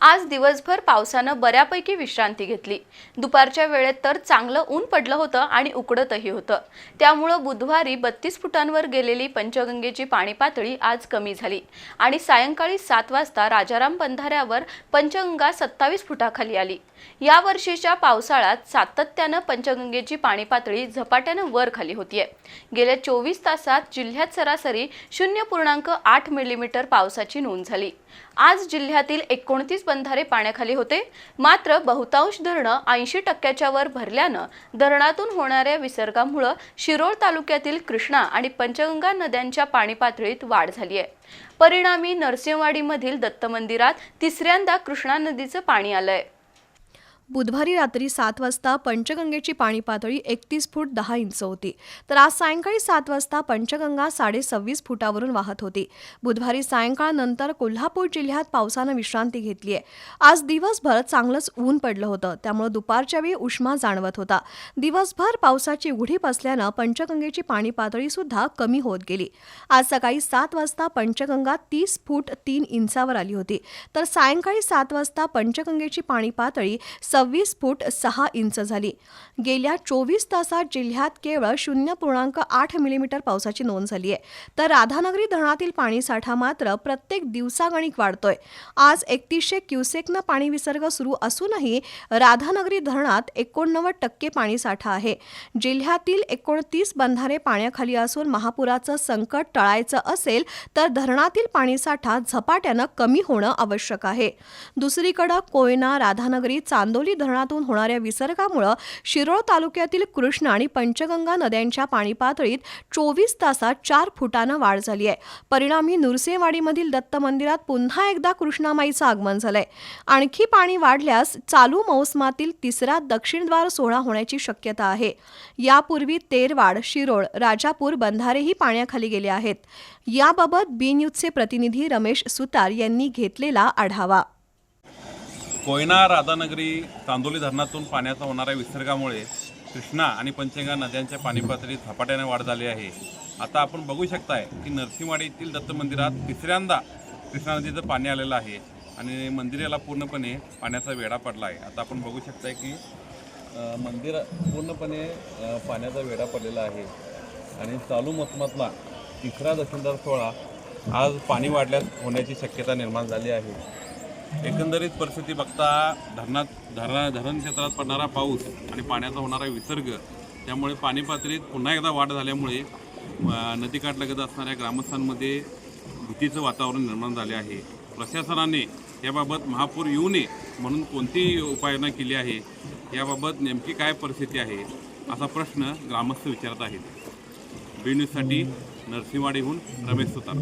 आज दिवसभर पावसानं बऱ्यापैकी विश्रांती घेतली. दुपारच्या वेळेत तर चांगलं ऊन पडलं होतं आणि उकडतही होतं. त्यामुळं बुधवारी बत्तीस फुटांवर गेलेली पंचगंगेची पाणी पातळी आज कमी झाली. आणि सायंकाळी सात वाजता राजाराम बंधाऱ्यावर पंचगंगा सत्तावीस फुटाखाली आली. या वर्षीच्या पावसाळ्यात सातत्यानं पंचगंगेची पाणी पातळी झपाट्यानं वर खाली होतीये. गेल्या चोवीस तासात जिल्ह्यात सरासरी शून्य पूर्णांक आठ मिलीमीटर पावसाची नोंद झाली. आज जिल्ह्यातील एकोणतीस बंधारे पाण्याखाली होते. मात्र बहुतांश धरणं ऐंशी टक्क्याच्या वर भरल्यानं धरणातून होणाऱ्या विसर्गामुळं शिरोळ तालुक्यातील कृष्णा आणि पंचगंगा नद्यांच्या पाणी पातळीत वाढ झाली आहे परिणामी नरसिंहवाडीमधील दत्त मंदिरात तिसऱ्यांदा कृष्णा नदीचं पाणी आलंय. बुधवारी रात्री सात वाजता पंचगंगेची पाणी पातळी एकतीस फूट दहा इंच होती. तर आज सायंकाळी सात वाजता पंचगंगा साडे सव्वीस फुटावरून वाहत होती. बुधवारी सायंकाळनंतर कोल्हापूर जिल्ह्यात पावसानं विश्रांती घेतली आहे. आज दिवसभर चांगलंच ऊन पडलं होतं. त्यामुळे दुपारच्या वेळी उष्मा जाणवत होता. दिवसभर पावसाची उघडीप असल्यानं पंचगंगेची पाणी पातळी सुद्धा कमी होत गेली. आज सकाळी सात वाजता पंचगंगा तीस फूट तीन इंचावर आली होती. तर सायंकाळी सात वाजता पंचगंगेची पाणी पातळी सव्वीस फूट सहा इंच झाली. गेल्या चोवीस तासात जिल्ह्यात केवळ शून्य पूर्णांक आठ मिलीमीटर पावसाची नोंद झाली आहे. तर राधानगरी धरणातील पाणीसाठा मात्र प्रत्येक दिवसागणिक वाढतोय. आज एकतीसशे क्युसेकनं पाणी विसर्ग सुरू असूनही राधानगरी धरणात एकोणनव्वद टक्के पाणीसाठा आहे. जिल्ह्यातील एकोणतीस बंधारे पाण्याखाली असून महापुराचं संकट टळायचं असेल तर धरणातील पाणीसाठा झपाट्यानं कमी होणं आवश्यक आहे. दुसरीकडं कोयना राधानगरी चांदोली धरणातून होणाऱ्या विसर्गामुळं शिरोळ तालुक्यातील कृष्ण आणि पंचगंगा नद्यांच्या पाणी पातळीत चोवीस तासात चार फुटानं वाढ झाली आहे. परिणामी नुरसेवाडीमधील दत्त मंदिरात पुन्हा एकदा कृष्णामाईचं आगमन झालंय. आणखी पाणी वाढल्यास चालू मौसमातील तिसरा दक्षिणद्वार सोहळा होण्याची शक्यता आहे. यापूर्वी तेरवाड शिरोळ राजापूर बंधारेही पाण्याखाली गेले आहेत. याबाबत बी न्यूजचे प्रतिनिधी रमेश सुतार यांनी घेतलेला आढावा. कोयना राधानगरी चांदोली धरणातून पाण्याचा होणाऱ्या विसर्गामुळे कृष्णा आणि पंचगंगा नद्यांच्या पाणीपातळीत झपाट्याने वाढ झाली आहे. आता आपण बघू शकताय की नरसिंहवाडी येथील दत्त मंदिरात तिसऱ्यांदा कृष्णा नदीचं पाणी आलेलं आहे आणि मंदिराला पूर्णपणे पाण्याचा वेढा पडला आहे आता आपण बघू शकताय की मंदिर पूर्णपणे पाण्याचा वेढा पडलेला आहे. आणि चालू मोसमातला तिसरा दक्षिणदार सोहळा आज पाणी वाढल्यास होण्याची शक्यता निर्माण झाली आहे. एकंदरीत परिस्थिती बघता धरणात धरण धरण क्षेत्रात पडणारा पाऊस आणि पाण्याचा होणारा विसर्ग त्यामुळे पाणी पातळीत पुन्हा एकदा वाढ झाल्यामुळे नदीकाठलगत असणाऱ्या ग्रामस्थांमध्ये भीतीचं वातावरण निर्माण झाले आहे. प्रशासनाने याबाबत महापूर येऊ नये म्हणून कोणती उपाययोजना केली आहे याबाबत नेमकी काय परिस्थिती आहे असा प्रश्न ग्रामस्थ विचारत आहेत. बी न्यूजसाठी नरसिंहवाडीहून रमेश सुतार.